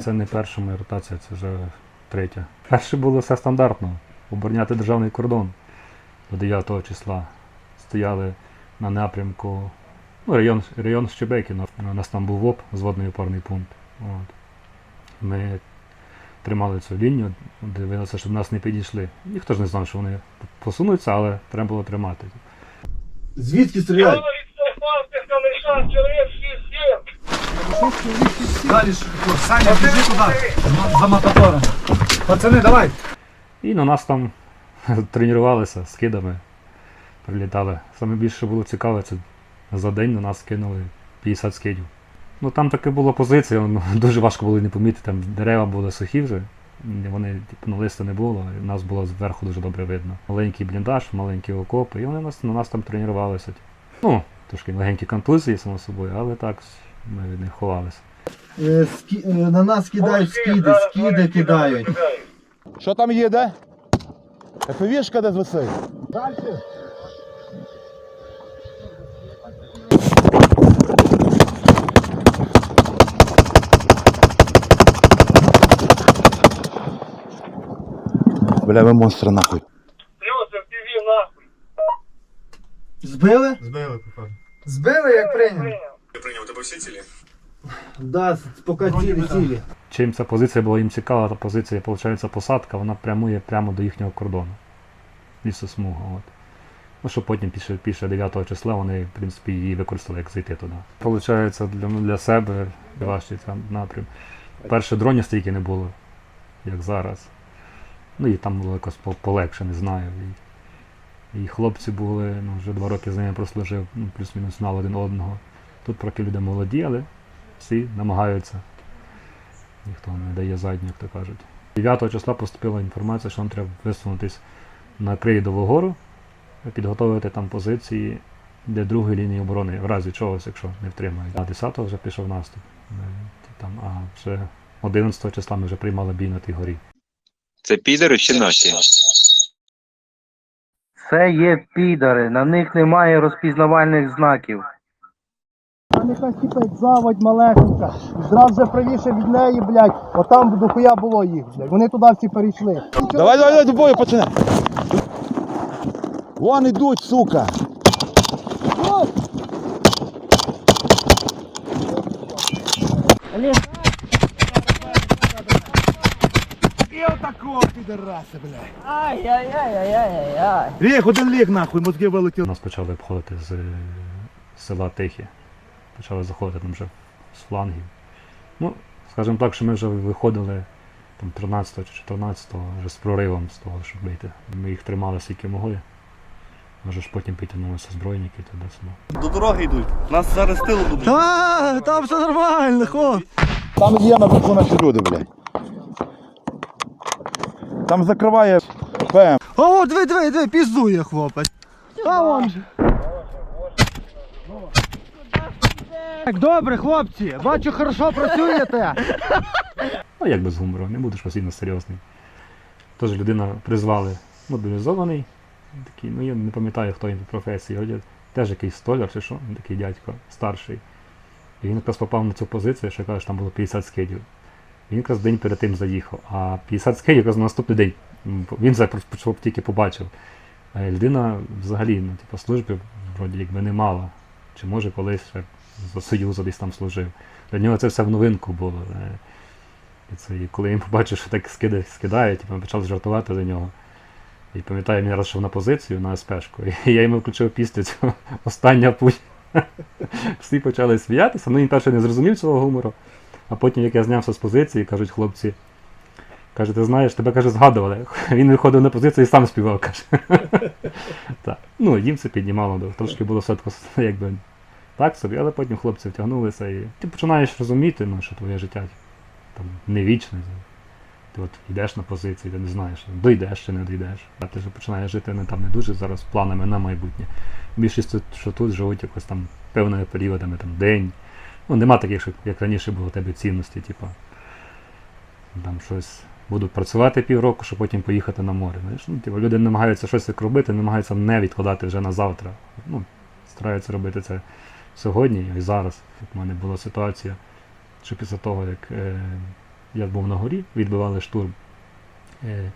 Це не перша моя ротація, це вже третя. Перше було все стандартно. Обороняти державний кордон до 9 числа. Стояли на напрямку. Ну, район, район Щебекіно. У нас там був ВОП, зводний опорний пункт. От. Ми тримали цю лінію, дивилися, щоб нас не підійшли. Ніхто ж не знав, що вони посунуться, але треба було тримати. Звідки стріляють? Далі Саня, біжи туди, за мататором. Пацани, давай. І на нас там тренувалися з кидами, прилітали. Саме більше було цікаво, це за день на нас кинули 50 скидів. Ну там таке була позиція, ну, дуже важко було не помітити, там дерева були сухі вже, вони типу, на листу не було, і нас було зверху дуже добре видно. Маленький бліндаж, маленькі окопи, і вони нас, на нас там тренувалися. Ну, трошки легенькі контузії, само собою, але так ми від них ховалися. Е, скі- е, На нас кидають скиди, скиди кидають. Що там їде? ФВшка десь висить. Бля, ви монстри нахуй. Збили? Збили, походу. Збили, як прийняли. Я прийняв тебе всі цілі? Да, поки цілі, цілі. Чим ця позиція була їм цікава, та позиція, виходить, посадка, вона прямує прямо до їхнього кордону. Лісосмуга. От. Ну, що потім після, після 9 числа вони, в принципі, її використали, як зайти туди. Получається, для, для себе важчий там напрям. Перше дронів стільки не було, як зараз. Ну і там було якось полегше, не знаю. І, і хлопці були, ну, вже два роки з ними прослужив, ну, плюс-мінус знали один одного. Тут трохи люди молоді, але всі намагаються. Ніхто не дає задню, як то кажуть. 9 числа поступила інформація, що нам треба висунутись на Крейдову гору, підготовити там позиції для другої лінії оборони, в разі чогось, якщо не втримають. А 10 вже пішов наступ. Е, Там, а вже 11 числа ми вже приймали бій на тій горі. Це підери чи наші? Це є підари, на них немає розпізнавальних знаків. Там якась типа заводь малесенька. Зразу же правіше від неї, блядь. Отам до хуя було їх, блядь. Вони туди всі перейшли. Давай, давай, давай, до бою, пацани. Вон ідуть, сука. І отакого підараса, блядь. Ай-яй-яй-яй-яй-яй. Ліг, один ліг нахуй, мозги вилетіли. Нас почали обходити з села Тихі. Почали заходити там вже з флангів. Ну, скажімо так, що ми вже виходили там 13 чи 14 вже з проривом з того, щоб вийти. Ми їх тримали скільки могли. Може ж потім підтягнулися збройники туди сюди. До дороги йдуть. Нас зараз з тилу будуть. Та, там все нормально, хлоп. Там є наверху наші люди, блядь. Там закриває ПМ. А от диви, диви, диви, піздує хлопець. А вон же. Так, добре, хлопці, бачу, хорошо працюєте. Ну, як без гумору, не будеш постійно серйозний. Тож людина призвали мобілізований, такий, ну я не пам'ятаю, хто він по професії, вроді теж якийсь столяр чи що, такий дядько, старший. І він якраз попав на цю позицію, що каже, там було 50 скидів. Він якраз день перед тим заїхав, а 50 скидів якраз на наступний день. Він це почав тільки побачив. А людина взагалі, ну, типу, служби вроді якби не мала. Чи може колись ще за Союзу десь там служив. Для нього це все в новинку було. е. І це, і коли він побачив, що так скидають, скидають, типу, почав жартувати за нього. І пам'ятаю, він раз на позицію на СПшку, і я йому включив пісню цього остання путь. Всі почали сміятися, ну він перше не зрозумів цього гумору. А потім, як я знявся з позиції, кажуть хлопці, каже, ти знаєш, тебе каже, згадували. Він виходив на позицію і сам співав, каже. так. Ну, їм це піднімало, трошки було все якби так собі, але потім хлопці втягнулися і ти починаєш розуміти, ну, що твоє життя там не вічне. Ти от йдеш на позиції, ти не знаєш, дойдеш чи не дійдеш. А ти вже починаєш жити не там не дуже зараз планами на майбутнє. Більшість, що тут живуть якось там певними періодами, там день. Ну, нема таких, як раніше було у тебе цінності, типу, там щось будуть працювати півроку, щоб потім поїхати на море. Знаєш? Ну, типу, люди намагаються щось робити, намагаються не відкладати вже на завтра. Ну, стараються робити це сьогодні і зараз. У мене була ситуація, що після того, як е, я був на горі, відбивали штурм. Е,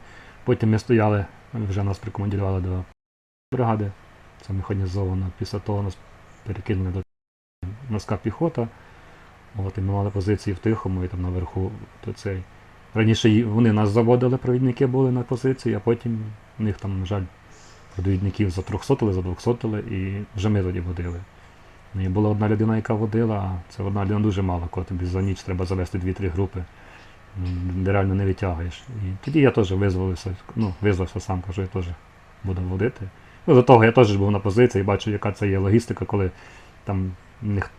Потім ми стояли, вже нас прикомандували до бригади, це механізовано. Після того нас перекинули до морська піхота. От, і ми мали позиції в Тихому і там наверху то цей. Раніше вони нас заводили, провідники були на позиції, а потім у них там, на жаль, провідників за 300 за 200 і вже ми тоді водили. Ну, і була одна людина, яка водила, а це одна людина дуже мало, коли тобі за ніч треба завести 2-3 групи. Де реально не витягаєш. І тоді я теж визволився, ну, визвався сам, кажу, я теж буду водити. Ну, до того я теж був на позиції, бачу, яка це є логістика, коли там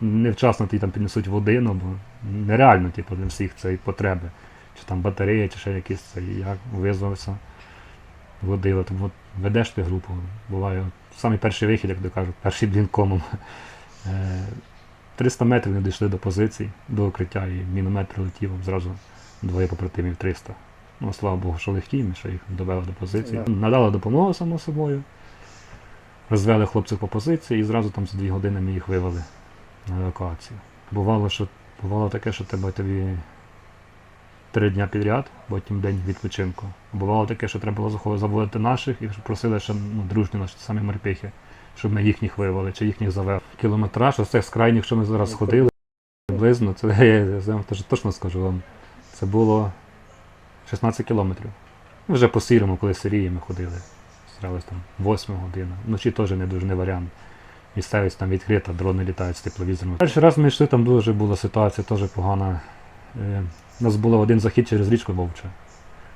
невчасно ті там піднесуть води, ну, бо нереально, типу, для всіх цієї потреби. Чи там батарея, чи ще якісь це. І я визвався, водили. Тому от ведеш ти групу. Буває, самий перший вихід, як то кажуть, перший блінкомом. Е, 300 метрів не дійшли до позицій, до укриття, і міномет прилетів зразу двоє побратимів 300. Ну, слава Богу, що легкі, ми ще їх довели до позиції. Надали допомогу, само собою. Розвели хлопців по позиції і зразу там за дві години ми їх вивели на евакуацію. Бувало, що бувало таке, що тебе тобі три дня підряд, потім день відпочинку. Бувало таке, що треба було заводити наших і просили ще ну, дружні наші самі морпіхи, щоб ми їхніх вивели чи їхніх завели. Кілометраж, оце з крайніх, що ми зараз ходили, приблизно, це я, вам точно скажу вам. Це було 16 кілометрів. Ми вже по сірому, коли сирії ми ходили. Старались там 8 година. Вночі теж не дуже не варіант. Місцевість там відкрита, дрони літають з тепловізором. Перший раз ми йшли, там дуже була ситуація теж погана. Е, У нас був один захід через річку Вовча.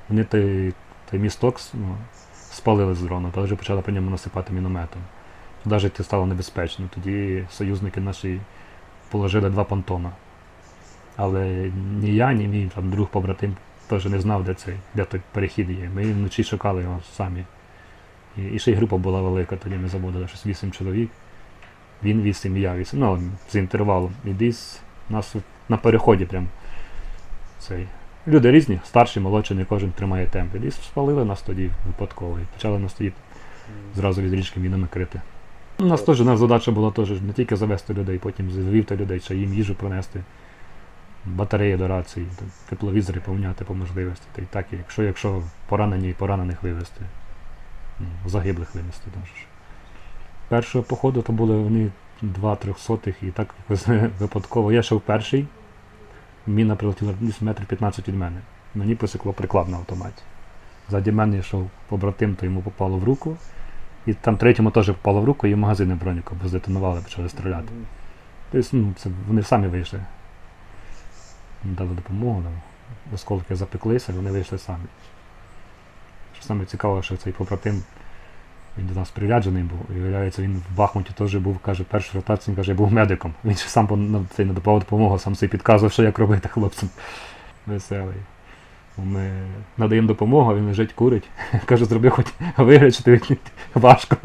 Вони той, той місток ну, спалили з дрона, та вже почали по ньому насипати мінометом. Йти стало небезпечно. Тоді союзники наші положили два понтона. Але ні я, ні мій там друг побратим теж не знав, де цей, де той перехід є. Ми вночі шукали його самі. І, і ще й група була велика, тоді ми заводили щось 8 чоловік. Він 8, і я 8. Ну, з інтервалом. І десь нас на переході прям цей. Люди різні, старші, молодші, не кожен тримає темп. І спалили нас тоді випадково. І почали нас тоді зразу від річки мінами крити. У нас теж наша задача була теж не тільки завести людей, потім завівти людей, ще їм їжу принести, батареї до рації, тепловізори поміняти по можливості. Та й так, якщо, якщо поранені і поранених вивезти, ну, загиблих вивезти теж. Першого походу то були вони два трьохсотих і так випадково. Я йшов перший, міна прилетіла метр 15 від мене. Мені посікло приклад на автоматі. Ззаді мене йшов побратим, то йому попало в руку. І там третьому теж попало в руку, і магазини броніка, бо здетонували, почали стріляти. Тобто, ну, це вони самі вийшли. Дали допомогу, там, осколки запеклися, вони вийшли самі. Що саме цікаве, що цей побратим, він до нас приряджений був, і виявляється, він в Бахмуті теж був, каже, першу ротацію, він каже, я був медиком. Він ще сам по- на- цей допомогу, сам собі підказував, що як робити хлопцям. Веселий. Ми надаємо допомогу, а він лежить, курить. Каже, зроби хоч вигляд, що тобі важко.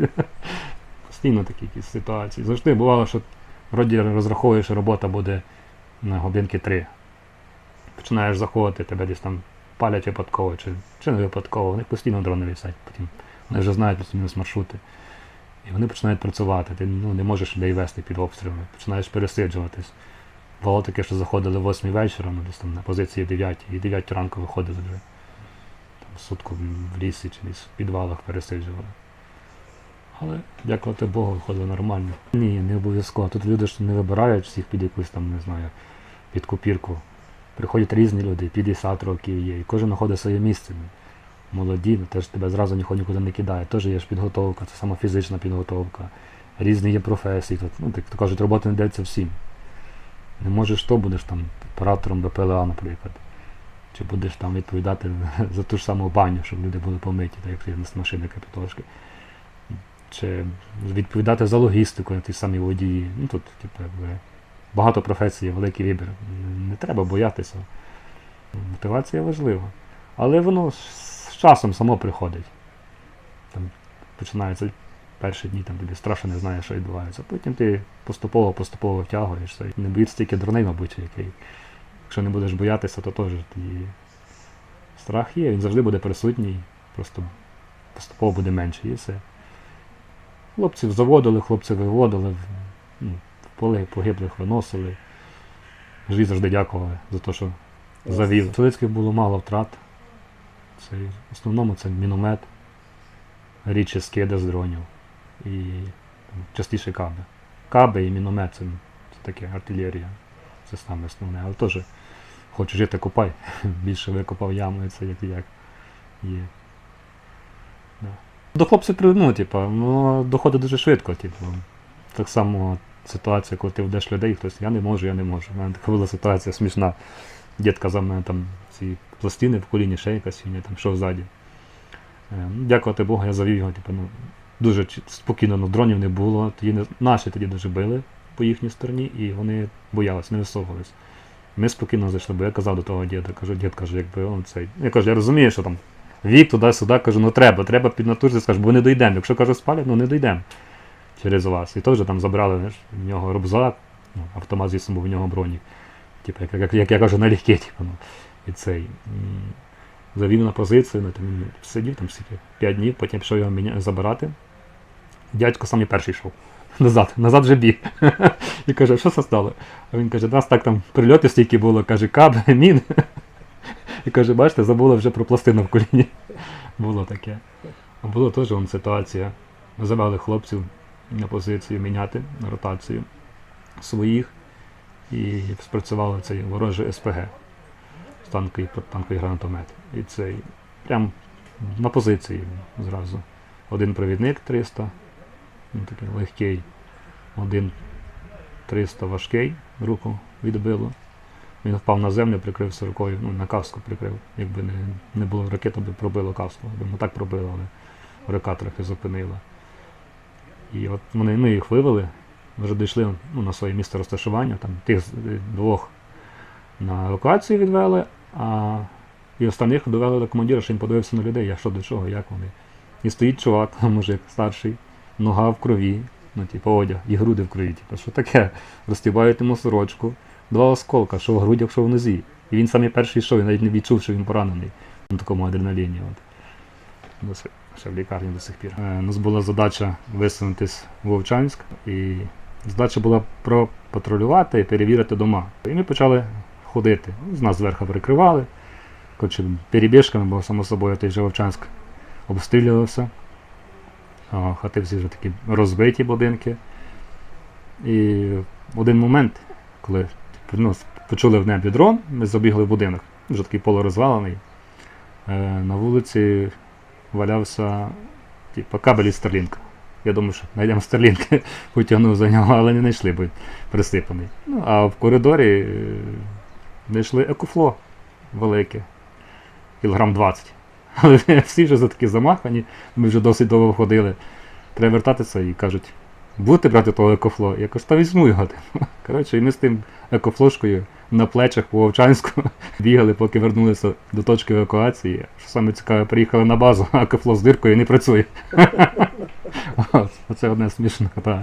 Постійно такі якісь ситуації. Завжди бувало, що вроді розраховуєш, що робота буде на годинки три. Починаєш заходити, тебе десь там палять випадково, чи, чи не випадково. Них постійно дрони висять. Потім вони вже знають плюс-мінус маршрути. І вони починають працювати. Ти ну, не можеш людей вести під обстрілами. Починаєш пересиджуватись. Було таке, що заходили в 8 вечора, ну десь там на позиції 9, і 9 ранку виходили вже. Там сутку в лісі чи десь в підвалах пересиджували. Але, дякувати Богу, виходило нормально. Ні, не обов'язково. Тут люди ж не вибирають всіх під якусь там, не знаю, під копірку. Приходять різні люди, 50 років є, і кожен знаходить своє місце. Молоді, ну, теж тебе зразу ніхто нікуди не кидає. Теж є ж підготовка, це саме фізична підготовка. Різні є професії. Тут, ну, так кажуть, робота не дається всім. Не можеш то, будеш там оператором БПЛА, наприклад. Чи будеш там відповідати за ту ж саму баню, щоб люди були помиті, так як є з машини капітошки. Чи відповідати за логістику на ті самі водії. Ну тут, типу, багато професій, великий вибір. Не треба боятися. Мотивація важлива. Але воно з часом само приходить. Там починаються перші дні, там тобі страшно не знаєш, що відбувається. Потім ти поступово-поступово втягуєшся. І Не боїться тільки дурний, мабуть, який. Якщо не будеш боятися, то теж тоді страх є, він завжди буде присутній, просто поступово буде менше і все. Хлопців заводили, хлопців виводили, в- ну, в поле погиблих виносили. Живі завжди дякували за те, що завів. Солицьких було мало втрат. Це, в основному це міномет, рідші скиди з дронів і там, частіше каби. Каби і міномет це, це таке артилерія. Це саме основне. Але теж хочеш жити, копай. Більше викопав яму, і це як як є. Да. До хлопців ну, типа, ну, доходить дуже швидко, типу. Так само ситуація, коли ти ведеш людей, хтось я не можу, я не можу. У мене така була ситуація смішна. Дід казав мене там ці пластини в коліні, ще якась там що ззаді. Е, ну, Дякувати Богу, я завів його, типу, ну, дуже спокійно, ну, дронів не було. Тоді не, наші тоді дуже били по їхній стороні, і вони боялись, не висовувались. Ми спокійно зайшли, бо я казав до того діда, кажу, дід каже, якби он цей. Я кажу, я розумію, що там вік туди-сюди, кажу, ну треба, треба піднатужитися, скажу, бо не дійдемо. Якщо кажу, спалять, ну не дійдемо через вас. І теж там забрали знаєш, в нього рюкзак, ну, автомат, звісно, був в нього бронік. Типу, як, як, як я кажу, налегке, типу, ну, і цей. Завів на позицію, ну, там, сидів там скільки, 5 днів, потім пішов його забирати. Дядько саме перший йшов. Назад, назад вже біг. І каже, що це стало? А він каже, нас так там прильоти стільки було, каже, каб, мін. І каже, бачите, забула вже про пластину в коліні. Було таке. А було теж вон, ситуація. Визивали хлопців на позицію міняти на ротацію своїх. І спрацювало цей ворожий СПГ. Танковий, танковий гранатомет. І цей прям на позиції зразу. Один провідник 300, він такий легкий, один 300 важкий, руку відбило. Він впав на землю, прикрив сорокою, ну на каску прикрив. Якби не, не було ракети, би пробило каску. Не так пробило, але рука трохи зупинила. І от вони ми їх вивели, вже дійшли ну, на своє місце розташування, там тих двох на евакуацію відвели, а і останніх довели до командира, що він подивився на людей, а що до чого, як вони. І стоїть чувак, мужик старший, нога в крові, ну, типу, одяг, і груди в крові. Типу, що таке? Розтібають йому сорочку, два осколка, що в грудях, що в нозі. І він самий перший йшов, він навіть не відчув, що він поранений на такому адреналіні. От. Ще в лікарні до сих пір. Е, У нас була задача висунутись в Вовчанськ, і задача була пропатрулювати і перевірити дома. І ми почали ходити. З нас зверху прикривали. Коротше, перебіжками, бо само собою той же Вовчанськ обстрілювався. Хати всі вже такі розбиті будинки. І в один момент, коли ну, почули в небі дрон, ми забігли в будинок, вже такий полурозвалений. Е, на вулиці валявся типу, кабель із Старлінка. Я думаю, що знайдемо Старлінк, потягнув за нього, але не знайшли, бо присипаний. Ну, а в коридорі е, знайшли екофло велике, кілограм 20. Але всі вже за такі замахані, ми вже досить довго ходили. Треба вертатися і кажуть, будете брати того екофло? Я кажу, та візьму його. Коротше, і ми з тим екофлошкою на плечах по Вовчанську бігали, поки вернулися до точки евакуації. Що саме цікаве, приїхали на базу, а екофло з диркою не працює. Оце одне смішно. так.